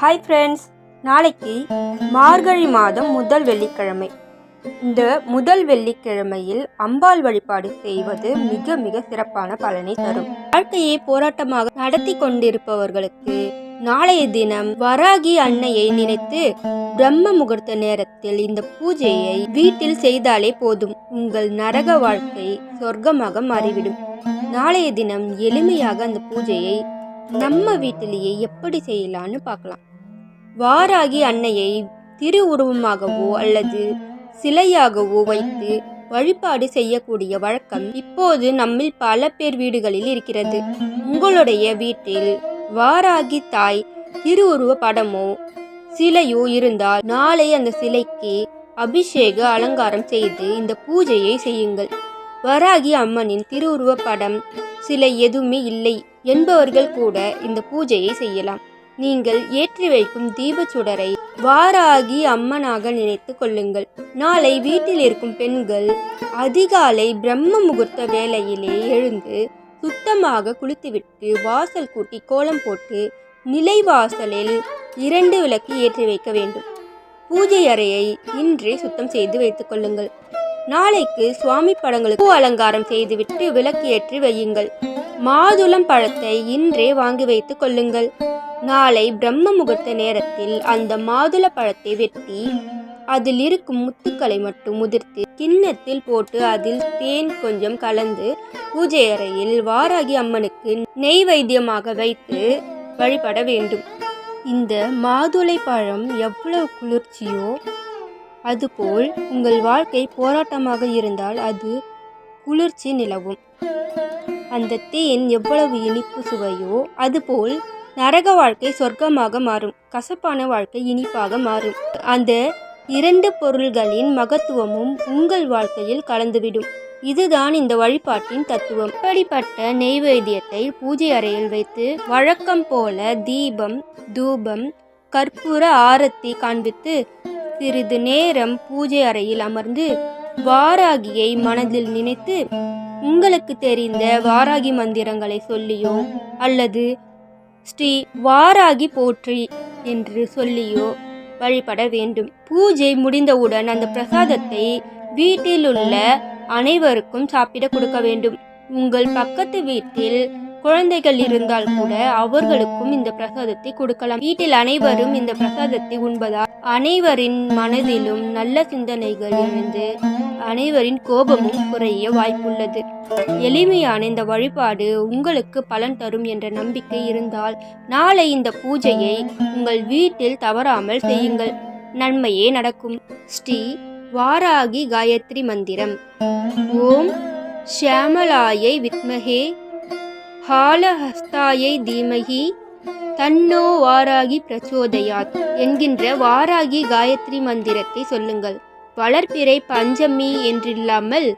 Hi friends நாளைக்கு மார்கழி மாதம் முதல் வெள்ளிக்கிழமை. இந்த முதல் வெள்ளிக்கிழமையில் அம்பாள் வழிபாடு செய்வது மிக மிக சிறப்பான பலனை தரும். வாழ்க்கையை போராட்டமாக நடத்தி கொண்டிருப்பவர்களுக்கு நாளைய தினம் வராகி அன்னையை நினைத்து பிரம்ம முகூர்த்த நேரத்தில் இந்த பூஜையை வீட்டில் செய்தாலே போதும். உங்கள் நரக வாழ்க்கை சொர்க்கமாக மாறிவிடும். நாளைய தினம் எளிமையாக அந்த பூஜையை நம்ம வீட்டிலேயே எப்படி செய்யலான்னு பார்க்கலாம். வாராகி அன்னையை திரு உருவமாகவோ அல்லது சிலையாகவோ வைத்து வழிபாடு செய்யக்கூடிய வழக்கம் இப்போது நம்மில் பல பேர் வீடுகளில் இருக்கிறது. உங்களுடைய வீட்டில் வாராகி தாய் திருவுருவ படமோ சிலையோ இருந்தால் நாளை அந்த சிலைக்கு அபிஷேக அலங்காரம் செய்து இந்த பூஜையை செய்யுங்கள். வராகி அம்மனின் திருவுருவ படம் சிலை எதுவுமே இல்லை என்பவர்கள் கூட இந்த பூஜையை செய்யலாம். நீங்கள் ஏற்றி வைக்கும் தீபச் சுடரை வாராகி அம்மனாக நினைத்து கொள்ளுங்கள். நாளை வீட்டில் இருக்கும் பெண்கள் அதிகாலை பிரம்ம முகூர்த்த வேளையிலே எழுந்து சுத்தமாக குளித்துவிட்டு வாசல் கூட்டி கோலம் போட்டு நிலைவாசலில் இரண்டு விளக்கு ஏற்றி வைக்க வேண்டும். பூஜை அறையை இன்றே சுத்தம் செய்து வைத்துக் கொள்ளுங்கள். நாளைக்கு சுவாமி படங்களுக்கு பூ அலங்காரம் செய்துவிட்டு விளக்கு ஏற்றி வையுங்கள். மாதுளம் பழத்தை இன்றே வாங்கி வைத்துக் கொள்ளுங்கள். நாளை பிரம்ம முகூர்த்த நேரத்தில் அந்த மாதுள பழத்தை வெட்டி அதில் இருக்கும் முத்துக்களை மட்டும் முதிர்த்து கிண்ணத்தில் போட்டு அதில் தேன் கொஞ்சம் கலந்து பூஜை அறையில் வாராகி அம்மனுக்கு நெய் வைத்தியமாக வைத்து வழிபட வேண்டும். இந்த மாதுளை பழம் எவ்வளவு குளிர்ச்சியோ அதுபோல் உங்கள் வாழ்க்கை போராட்டமாக இருந்தால் அது குளிர்ச்சி நிலவும். அந்த தேன் எவ்வளவு இனிப்பு சுவையோ அதுபோல் நரக வாழ்க்கை சொர்க்கமாக மாறும். கசப்பான வாழ்க்கை இனிப்பாக மாறும். அந்த இரண்டு பொருள்களின் மகத்துவமும் உங்கள் வாழ்க்கையில் கலந்துவிடும். இதுதான் இந்த வழிபாட்டின் தத்துவம். இப்படிப்பட்ட நெய்வேத்தியத்தை பூஜை அறையில் வைத்து வழக்கம் போல தீபம் தூபம் கற்பூர ஆரத்தி காண்பித்து சிறிது நேரம் பூஜை அறையில் அமர்ந்து வாராகியை மனதில் நினைத்து உங்களுக்கு தெரிந்த வாராகி மந்திரங்களை சொல்லியோ அல்லது ஸ்ரீ வாராகி போற்றி என்று சொல்லியோ வழிபட வேண்டும். பூஜை முடிந்தவுடன் அந்த பிரசாதத்தை வீட்டில் உள்ள அனைவருக்கும் சாப்பிட கொடுக்க வேண்டும். உங்கள் பக்கத்து வீட்டில் குழந்தைகள் இருந்தால் கூட அவர்களுக்கும் இந்த பிரசாதத்தை கொடுக்கலாம். வீட்டில் அனைவரும் இந்த பிரசாதத்தை உண்பதால் அனைவரின் மனதிலும் நல்ல சிந்தனைகள் எழுந்து அனைவரின் கோபமும் குறைய வாய்ப்புள்ளது. எளிமையான இந்த வழிபாடு உங்களுக்கு பலன் தரும் என்ற நம்பிக்கை இருந்தால் நாளை இந்த பூஜையை உங்கள் வீட்டில் தவறாமல் செய்யுங்கள். நன்மையே நடக்கும். ஸ்ரீ வாராகி காயத்ரி மந்திரம். ஓம் ஷியாமலாயை வித்மகே ஹாலஹஸ்தாயை தீமகி தன்னோ வாராகி பிரச்சோதயாத் என்கின்ற வாராகி காயத்ரி மந்திரத்தை சொல்லுங்கள். வளர்ப்பிறை பஞ்சமி என்றில்லாமல்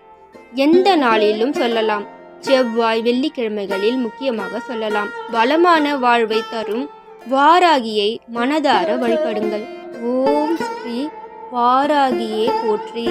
எந்த நாளிலும் சொல்லலாம். செவ்வாய் வெள்ளிக்கிழமைகளில் முக்கியமாக சொல்லலாம். வளமான வாழ்வை தரும் வாராகியை மனதார வழிபடுங்கள். ஓம் ஸ்ரீ வாராகியே போற்றி.